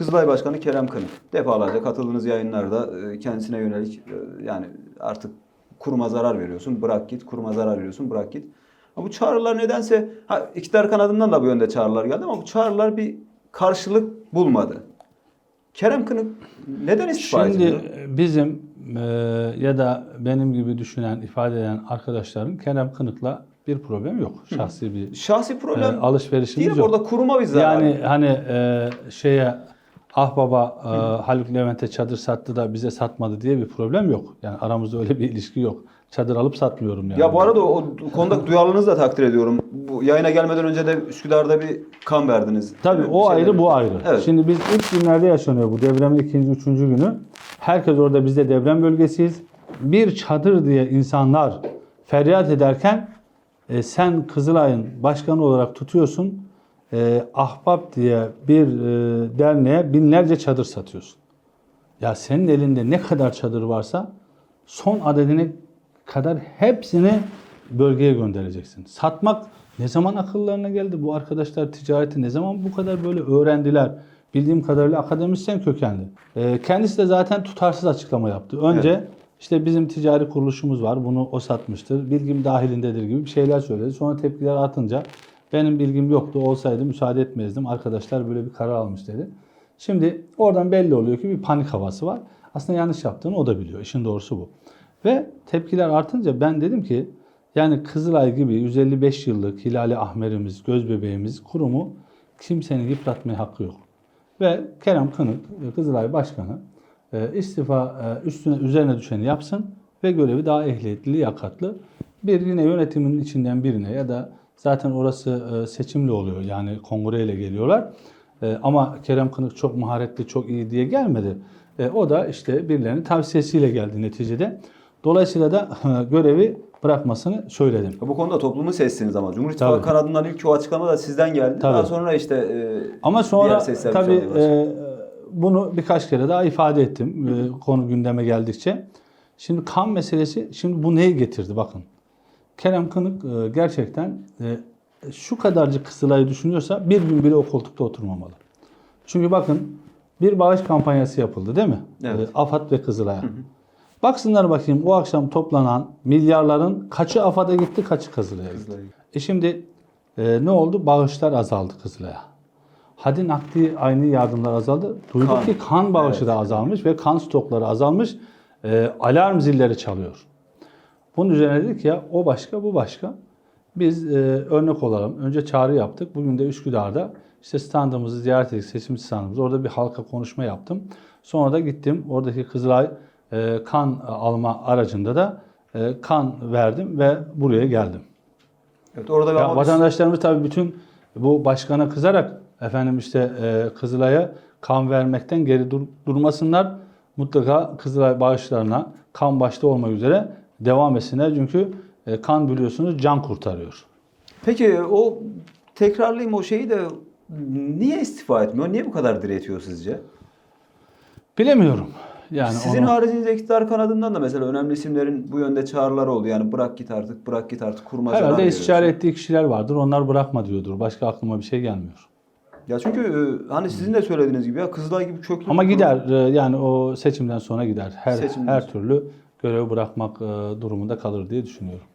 Kızılay Başkanı Kerem Kınık. Defalarca katıldığınız yayınlarda e, kendisine yönelik e, yani artık kuruma zarar veriyorsun bırak git, kuruma zarar veriyorsun bırak git. Ama bu çağrılar nedense ha, iktidar kanadından da bu yönde çağrılar geldi ama bu çağrılar bir karşılık bulmadı. Kerem Kınık neden istifa Şimdi etmiyor? bizim e, ya da benim gibi düşünen, ifade eden arkadaşların Kerem Kınık'la bir problem yok. Şahsi bir Şahsi e, problem alışverişimiz değil yok. orada kuruma bir zarar. Yani hani e, şeye ah baba e, Haluk Levent'e çadır sattı da bize satmadı diye bir problem yok. Yani aramızda öyle bir ilişki yok. Çadır alıp satmıyorum yani. Ya bu arada o konuda duyarlılığınızı da takdir ediyorum. Bu yayına gelmeden önce de Üsküdar'da bir kan verdiniz. Tabii o ayrı bu ayrı. Evet. Şimdi biz ilk günlerde yaşanıyor bu depremin ikinci, üçüncü günü. Herkes orada biz de deprem bölgesiyiz. Bir çadır diye insanlar feryat ederken e, sen Kızılay'ın başkanı olarak tutuyorsun. E, Ahbap diye bir e, derneğe binlerce çadır satıyorsun. Ya senin elinde ne kadar çadır varsa son adedine kadar hepsini bölgeye göndereceksin. Satmak ne zaman akıllarına geldi? Bu arkadaşlar ticareti ne zaman bu kadar böyle öğrendiler? Bildiğim kadarıyla akademisyen kökenli. Ee, kendisi de zaten tutarsız açıklama yaptı. Önce işte bizim ticari kuruluşumuz var. Bunu o satmıştır. Bilgim dahilindedir gibi bir şeyler söyledi. Sonra tepkiler atınca benim bilgim yoktu. Olsaydı müsaade etmezdim. Arkadaşlar böyle bir karar almış dedi. Şimdi oradan belli oluyor ki bir panik havası var. Aslında yanlış yaptığını o da biliyor. İşin doğrusu bu. Ve tepkiler artınca ben dedim ki yani Kızılay gibi 155 yıllık Hilali Ahmerimiz, göz bebeğimiz kurumu kimsenin yıpratmaya hakkı yok. Ve Kerem Kınık, Kızılay Başkanı e, istifa e, üstüne üzerine düşeni yapsın ve görevi daha ehliyetli, liyakatlı bir yine yönetimin içinden birine ya da zaten orası e, seçimli oluyor yani kongreyle geliyorlar. E, Ama Kerem Kınık çok maharetli, çok iyi diye gelmedi. E, O da işte birilerinin tavsiyesiyle geldi neticede. Dolayısıyla da görevi bırakmasını söyledim. Bu konuda toplumun sesiniz ama. Cumhur İttifakı kanadından ilk o açıklama da sizden geldi. Daha Tabii. sonra işte e, Ama diğer sonra sesler tabii e, bunu birkaç kere daha ifade ettim e, konu gündeme geldikçe. Şimdi kan meselesi, şimdi bu neyi getirdi bakın. Kerem Kınık e, gerçekten e, şu kadarcık Kızılay'ı düşünüyorsa bir gün bile o koltukta oturmamalı. Çünkü bakın bir bağış kampanyası yapıldı değil mi? Evet. E, AFAD ve Kızılay'a. Baksınlar bakayım o akşam toplanan milyarların kaçı AFAD'a gitti, kaçı Kızılay'a gitti. Kızılay'a E şimdi e, ne oldu? Bağışlar azaldı Kızılay'a. Hadi nakdi aynı yardımlar azaldı. Duyduk Kan. ki kan bağışı Evet. da azalmış ve kan stokları azalmış. E, alarm zilleri çalıyor. Bunun üzerine dedik ya o başka bu başka. Biz e, örnek olalım. Önce çağrı yaptık. Bugün de Üsküdar'da işte standımızı ziyaret ettik. Seçim standımızı. Orada bir halka konuşma yaptım. Sonra da gittim. Oradaki Kızılay e, kan alma aracında da e, kan verdim ve buraya geldim. Evet, orada Ya vatandaşlarımız tabii bütün bu başkana kızarak efendim işte e, Kızılay'a kan vermekten geri dur- durmasınlar. Mutlaka Kızılay bağışlarına kan başta olmak üzere devam etsinler. Çünkü e, kan biliyorsunuz can kurtarıyor. Peki o tekrarlayayım o şeyi de niye istifa etmiyor? Niye bu kadar diretiyor sizce? Bilemiyorum. Yani Sizin onu- haricinizde iktidar kanadından da mesela önemli isimlerin bu yönde çağrıları oldu. Yani bırak git artık, bırak git artık kurma zarar herhalde istişare ettiği kişiler vardır. Onlar bırakma diyordur. Başka aklıma bir şey gelmiyor. Ya çünkü e, hani sizin de söylediğiniz gibi ya Kızılay gibi köklü Ama gider e, yani o seçimden sonra gider. Her Seçimden her türlü görev bırakmak durumunda kalır diye düşünüyorum.